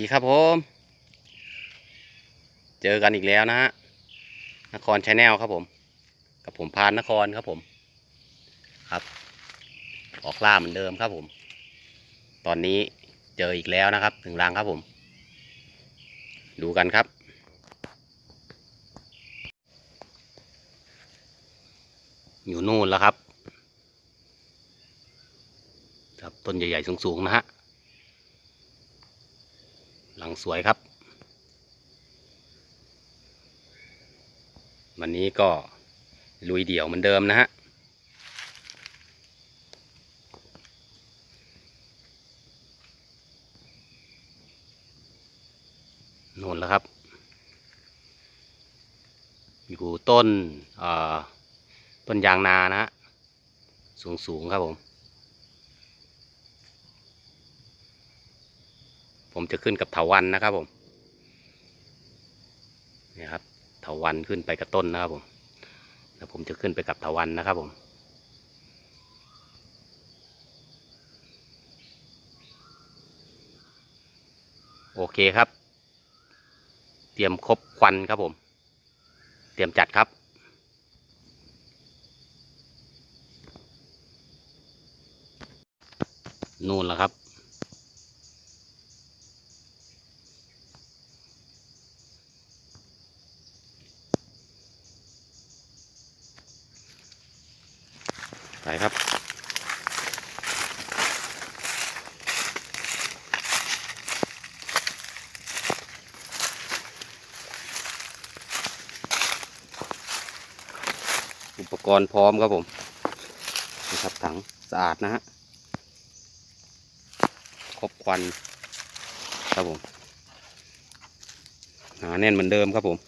ดีครับผม เจอกันอีกแล้วนะฮะ นครชาแนลครับผม กับผมพานนครครับผม ครับ ออกล่าเหมือนเดิมครับผม ตอนนี้เจออีกแล้วนะครับ ถึงรังครับผม ดูกันครับ อยู่นู่นแล้วครับ ครับ ต้นใหญ่ ๆ สูง ๆ นะฮะ หลังสวยครับ วันนี้ก็ลุยเดี่ยวเหมือนเดิมนะฮะน่นแล้วครับ อยู่ต้นต้นยางนานะฮะสูงๆครับผม ผมจะขึ้นกับเถาวันนะครับผมนี่ครับเถาวันขึ้นไปกับต้นนะครับผมแล้วผมจะขึ้นไปกับเถาวันนะครับผมโอเคครับ เตรียมครบควันครับผม เตรียมจัดครับนู่นแล้วครับ ไปครับ อุปกรณ์พร้อมครับผมนี่ครับถังสะอาดนะฮะครบควันครับผมหนาแน่นเหมือนเดิมครับผม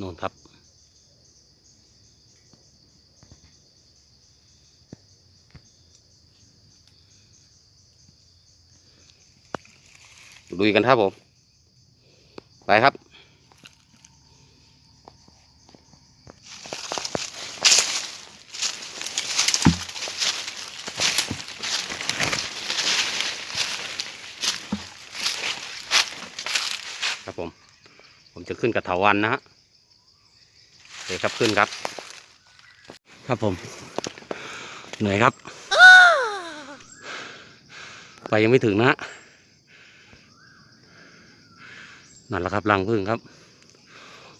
นู่นครับ ลุยกันครับผม ไปครับครับผม ผมจะขึ้นกับเถาวันนะฮะ เคครับขึ้นครับ ครับผม เหนื่อยครับ ไปยังไม่ถึงนะฮะนั่นแหละครับรังพึ่งครับ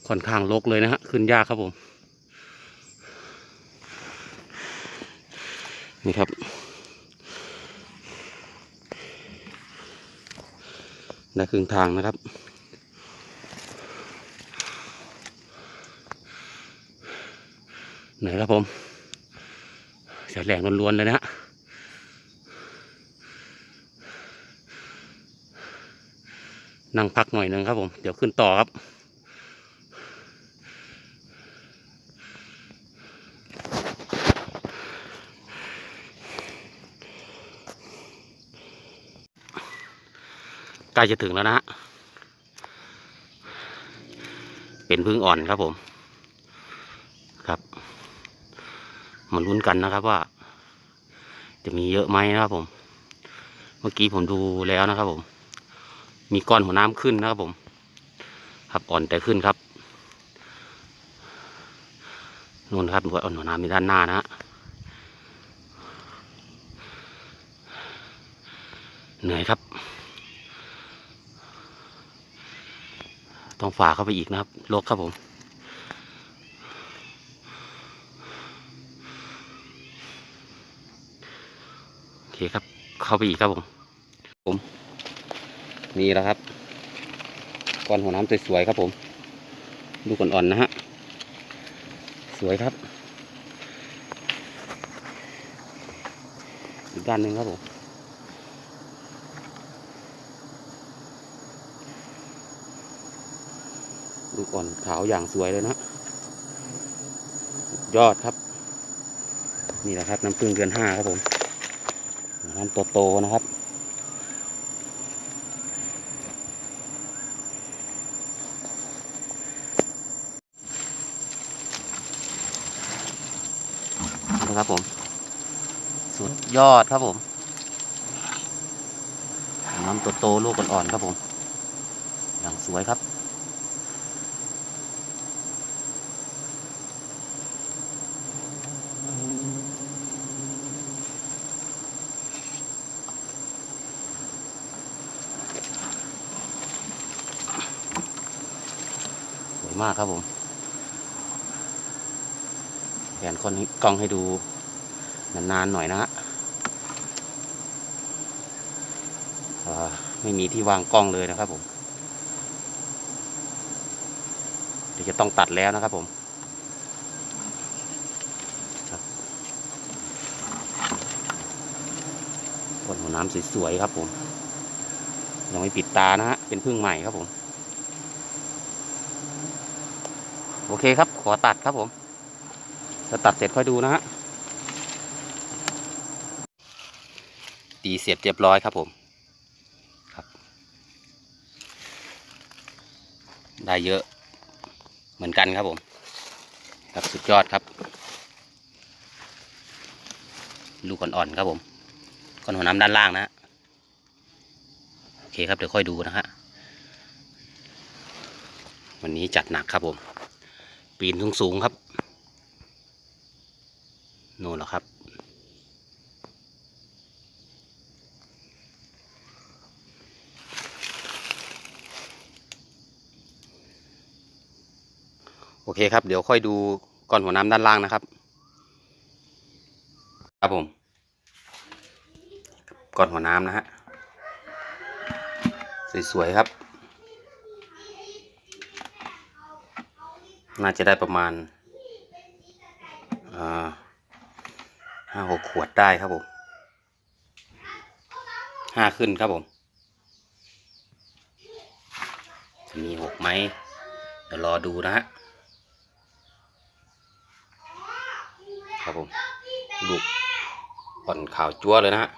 ค่อนข้างรกเลยนะฮะ ขึ้นยากครับผม นี่ครับ ได้ครึ่งทางนะครับ เห นื่อยครับผมใช้แรงล้วนๆเลยนะฮะนั่งพักหน่อยหนึ่งครับผม เดี๋ยวขึ้นต่อครับ ใกล้จะถึงแล้วนะฮะ เป็นพึ่งอ่อนครับผม ครับ มาลุ้นกันนะครับว่า จะมีเยอะไหมนะครับผม เมื่อกี้ผมดูแล้วนะครับผม มีก้อนหัวน้ำขึ้นนะครับผม ครับอ่อนแต่ขึ้นครับนู่นครับหัวอ่อนหัวน้ำมีด้านหน้านะฮะเหนื่อยครับ ต้องฝ่าเข้าไปอีกนะครับลกครับผม ครับ เข้าไปอีกครับผม ผม นี่แล้วครับ ก้อนหัวน้ำสวยๆครับผม ดูก่อนๆนะฮะ สวยครับ อีกด้านหนึ่งครับผมลูกอ่อนขาวอย่างสวยเลยนะสุดยอดครับ นี่แหละครับน้ำพึ่งเดือนห้าครับผม น้ำตัวโตนะครับ นะครับผม สุดยอดครับผม น้ำตัวโตลูกอ่อนๆครับผมอย่างสวยครับ มากครับผมแผนคนกล้องให้ดูนานๆหน่อยนะฮะไม่มีที่วางกล้องเลยนะครับผม เดี๋ยวจะต้องตัดแล้วนะครับผมคนหัวน้ำสวยๆครับผม ยังไม่ปิดตานะฮะ เป็นพึ่งใหม่ครับผม โอเคครับ ขอตัดครับผมจะตัดเสร็จค่อยดูนะฮะตีเสร็จเรียบร้อยครับผมครับ ได้เยอะเหมือนกันครับผม ครับสุดยอดครับ ลูกอ่อนๆครับผมก้อนหัวน้ำด้านล่างนะฮะโอเคครับเดี๋ยวค่อยดูนะฮะวันนี้จัดหนักครับผม ปีนสูงๆครับโน่นเหรอครับ โอเคครับ เดี๋ยวค่อยดูก้อนหัวน้ำด้านล่างนะครับ ครับผมก้อนหัวน้ำนะฮะสวยๆครับ น่าจะได้ประมาณห้าหกขวดได้ครับผมห้าขึ้นครับผม จะมีหกไหมเดี๋ยวรอดูนะฮะครับผมลูกอ่อนข่าวจั๊วเลยนะฮะ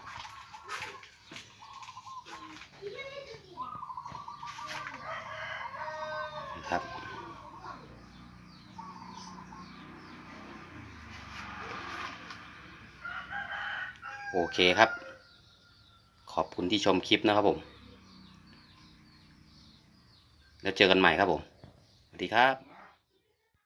โอเคครับ ขอบคุณที่ชมคลิปนะครับผม แล้วเจอกันใหม่ครับผม สวัสดีครับ